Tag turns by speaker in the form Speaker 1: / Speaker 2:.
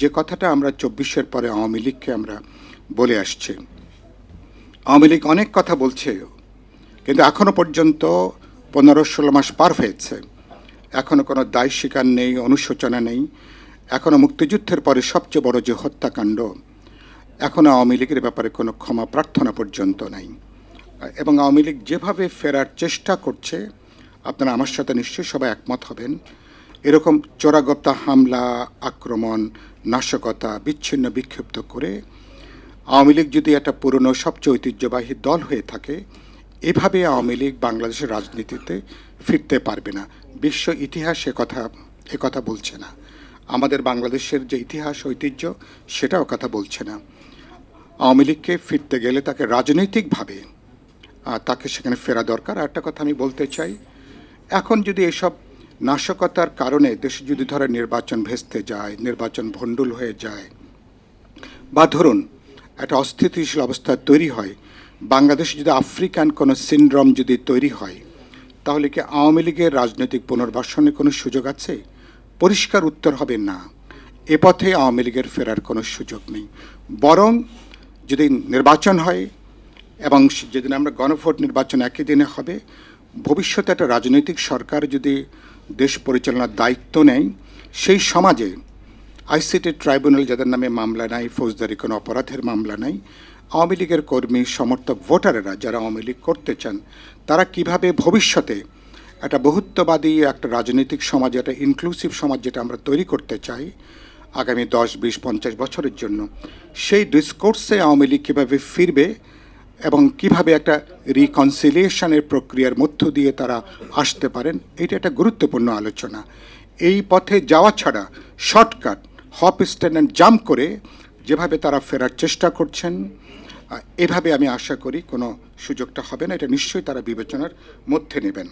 Speaker 1: যে কথাটা আমরা চব্বিশের পরে আওয়ামী লীগকে আমরা বলে আসছি। আওয়ামী লীগ অনেক কথা বলছে, কিন্তু এখনও পর্যন্ত পনেরো ষোলো মাস পার হয়েছে। এখনও কোনো দায় স্বীকার নেই, অনুশোচনা নেই। এখনও মুক্তিযুদ্ধের পরে সবচেয়ে বড় যে হত্যাকাণ্ড, এখনও আওয়ামী লীগের ব্যাপারে কোনো ক্ষমা প্রার্থনা পর্যন্ত নাই। এবং আওয়ামী লীগ যেভাবে ফেরার চেষ্টা করছে, আপনারা আমার সাথে নিশ্চয়ই সবাই একমত হবেন। এরকম চোরাগপ্তা হামলা, আক্রমণ, নাশকতা বিচ্ছিন্ন বিক্ষিপ্ত করে আওয়ামী লীগ যদি একটা পুরনো, সবচেয়ে ঐতিহ্যবাহী দল হয়ে থাকে, এভাবে আওয়ামী লীগ বাংলাদেশের রাজনীতিতে ফিরতে পারবে না। বিশ্ব ইতিহাস কথা, এ কথা বলছে না। আমাদের বাংলাদেশের যে ইতিহাস, ঐতিহ্য, সেটাও কথা বলছে না। আওয়ামী লীগকে ফিরতে গেলে তাকে রাজনৈতিকভাবে তাকে সেখানে ফেরা দরকার। আর একটা কথা আমি বলতে চাই, এখন যদি এসব নাশকতার কারণে দেশে যদি ধরে নির্বাচন ভেস্তে যায়, নির্বাচন ভণ্ডুল হয়ে যায়। বা ধরুন, একটা অস্থিতিশীল অবস্থা তৈরি হয়, বাংলাদেশে যদি আফ্রিকান কোনো সিনড্রোম যদি তৈরি হয়, তাহলে কি আওয়ামী লীগের রাজনৈতিক পুনর্বাসনের কোনো সুযোগ আছে? পরিষ্কার উত্তর হবে না। এ পথে আওয়ামী লীগের ফেরার কোনো সুযোগ নেই। বরং যদি নির্বাচন হয় এবং যেদিন আমরা গণভোট নির্বাচন একই দিনে হবে, ভবিষ্যতে একটা রাজনৈতিক সরকার যদি দেশ পরিচালনার দায়িত্ব নেয় সেই সমাজে আইসিটি ট্রাইব্যুনাল, যাদের নামে মামলা নাই, ফৌজদারি কোনো অপরাধের মামলা নাই, আওয়ামী লীগের কর্মী, সমর্থক, ভোটারেরা যারা আওয়ামী লীগ করতে চান, তারা কীভাবে ভবিষ্যতে একটা বহুত্ববাদী, একটা রাজনৈতিক সমাজ, একটা ইনক্লুসিভ সমাজ যেটা আমরা তৈরি করতে চাই, আগামী দশ, বিশ, পঞ্চাশ বছরের জন্য, সেই ডিসকোর্সে আওয়ামী লীগ কীভাবে ফিরবে এবং কীভাবে একটা রিকনসিলিয়েশনের প্রক্রিয়ার মধ্য দিয়ে তারা আসতে পারেন, এটা একটা গুরুত্বপূর্ণ আলোচনা। এই পথে যাওয়া ছাড়া shortcut hop stand and jump করে যেভাবে তারা ফেরার চেষ্টা করছেন এভাবে আমি আশা করি কোনো সুযোগটা হবে না, এটা নিশ্চয়ই তারা বিবেচনার মধ্যে নেবেন।